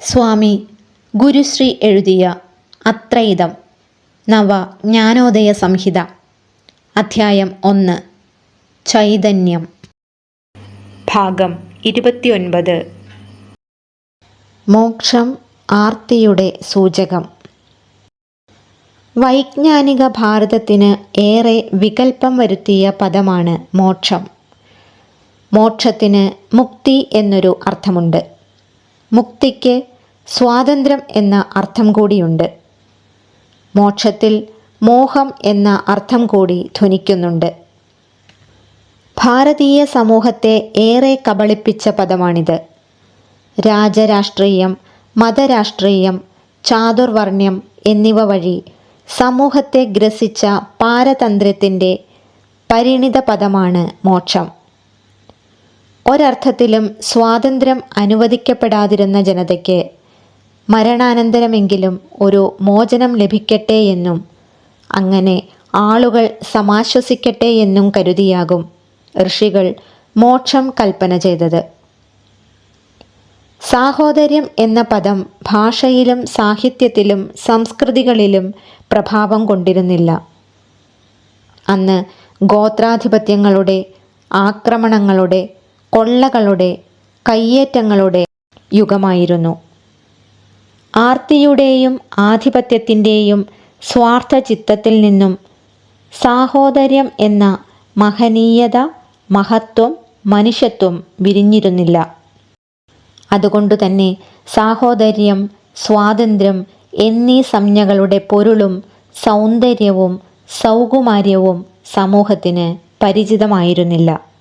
സ്വാമി ഗുരുശ്രീ എഴുതിയ അത്രയിതം നവ ജ്ഞാനോദയ സംഹിത. അധ്യായം ഒന്ന്. ചൈതന്യം. ഭാഗം ഇരുപത്തിയൊൻപത്. മോക്ഷം ആർത്തിയുടെ സൂചകം. വൈജ്ഞാനിക ഭാരതത്തിന് ഏറെ വികൽപ്പം വരുത്തിയ പദമാണ് മോക്ഷം. മോക്ഷത്തിന് മുക്തി എന്നൊരു അർത്ഥമുണ്ട്. മുക്തിക്ക് സ്വാതന്ത്ര്യം എന്ന അർത്ഥം കൂടിയുണ്ട്. മോക്ഷത്തിൽ മോഹം എന്ന അർത്ഥം കൂടി ധ്വനിക്കുന്നുണ്ട്. ഭാരതീയ സമൂഹത്തെ ഏറെ കബളിപ്പിച്ച പദമാണിത്. രാജരാഷ്ട്രീയം മതരാഷ്ട്രീയം ചാതുർവർണ്യം എന്നിവ വഴി സമൂഹത്തെ ഗ്രസിച്ച പാരതന്ത്ര്യത്തിന്റെ പരിണിത പദമാണ് മോക്ഷം. ഒരർത്ഥത്തിലും സ്വാതന്ത്ര്യം അനുവദിക്കപ്പെടാതിരുന്ന ജനതയ്ക്ക് മരണാനന്തരമെങ്കിലും ഒരു മോചനം ലഭിക്കട്ടെ എന്നും അങ്ങനെ ആളുകൾ സമാശ്വസിക്കട്ടെ എന്നും കരുതിയാകും ഋഷികൾ മോക്ഷം കൽപ്പന ചെയ്തത്. സാഹോദര്യം എന്ന പദം ഭാഷയിലും സാഹിത്യത്തിലും സംസ്കൃതികളിലും പ്രഭാവം കൊണ്ടിരുന്നില്ല. അന്ന് ഗോത്രാധിപത്യങ്ങളുടെ ആക്രമണങ്ങളുടെ കൊള്ളകളുടെ കയ്യേറ്റങ്ങളുടെ യുഗമായിരുന്നു. ആർത്തിയുടെയും ആധിപത്യത്തിന്റെയും സ്വാർത്ഥ ചിത്തത്തിൽ നിന്നും സാഹോദര്യം എന്ന മഹനീയത മഹത്വം മനുഷ്യത്വം വിരിഞ്ഞിരുന്നില്ല. അതുകൊണ്ടുതന്നെ സാഹോദര്യം സ്വാതന്ത്ര്യം എന്നീ സംജ്ഞകളുടെ പൊരുളും സൗന്ദര്യവും സൗകുമാര്യവും സമൂഹത്തിന് പരിചിതമായിരുന്നില്ല.